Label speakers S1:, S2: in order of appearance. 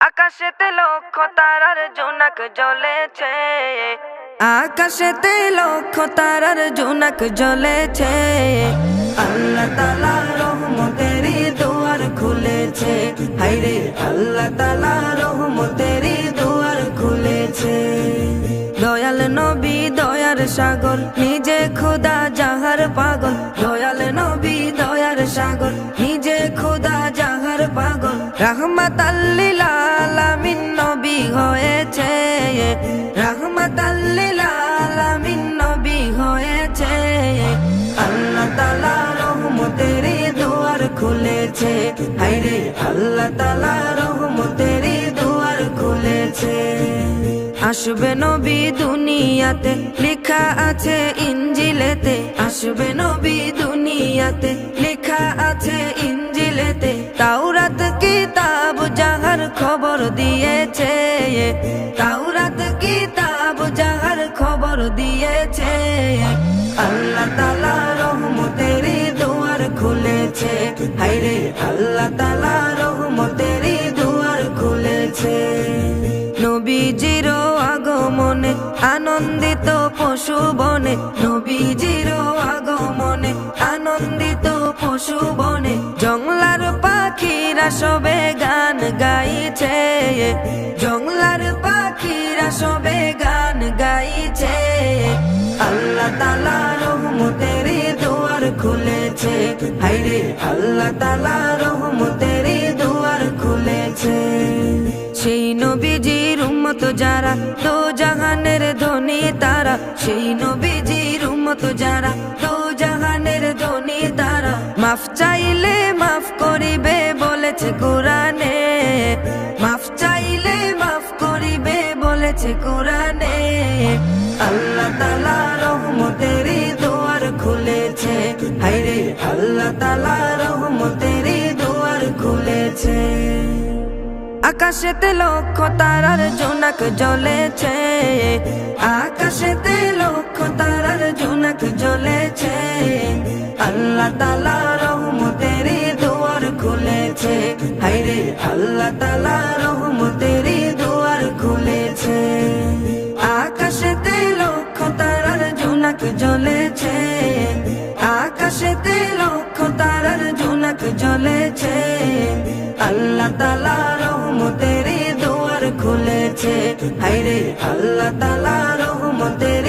S1: আকাশেতে লক্ষ তারার জোনাক জ্বলেছে। আকাশেতে লক্ষ তারার জোনাক জ্বলেছে। আল্লাহ তালা রহমতেরই দুয়ার খুলেছে। হাইরে আল্লাহ তালা রহমতেরই দুয়ার খুলেছে। দয়াল নবী দয়ার সাগর, নিজে খোদা যাহার পাগল। দয়াল নবী দয়ার সাগর, নিজে খোদা যাহার পাগল। রহমত হয়েছে আসবে নবী দুনিয়াতে, লেখা আছে ইঞ্জিলেতে আসবে নবী দুনিয়াতে, লেখা আছে ইঞ্জিলেতে তাওরাত কিতাব যাহার খবর দিয়েছে। তাওরাত আল্লাহ তালা রহমতেরই দুয়ার খুলেছে। হাইরে আল্লাহ তালা রহমতেরই দুয়ার খুলেছে। নবীজির আগমনে আনন্দিত পশু বনে। নবীজির আগমনে আনন্দিত পশু বনে। জংলার পাখিরা সবে গান গাইছে। জংলার পাখিরা সবে গান গাইছে। আল্লাহ তালা রহমতের খুলেছে। হাইরে আল্লাহ তালা রহমতের দুয়ার খুলেছে। সেই নবীজির উম্মত যারা, তো জাহানের ধনী তারা। সেই নবীজির উম্মত যারা, তো জাহানের ধনী তারা। মাফ চাইলে মাফ করিবে বলেছে কোরআনে। মাফ চাইলে মাফ করিবে বলেছে কোরআনে। আল্লাহ তালা খুলেছে। হাইরে আল্লাহ তালা রহমতের দুয়ার খুলেছে। আকাশেতে লক্ষ তারার জোনাক জ্বলেছে। আকাশেতে লক্ষ তারার জোনাক জ্বলেছে। আল্লাহ তালা রহমতের দুয়ার খুলেছে। হাইরে আল্লাহ তালা আকাশেতে লক্ষ তারার জোনাক জ্বলেছে। আল্লাহ তালা রহমতের দুয়ার খুলেছে। হাইরে আল্লাহ তালা রহমতের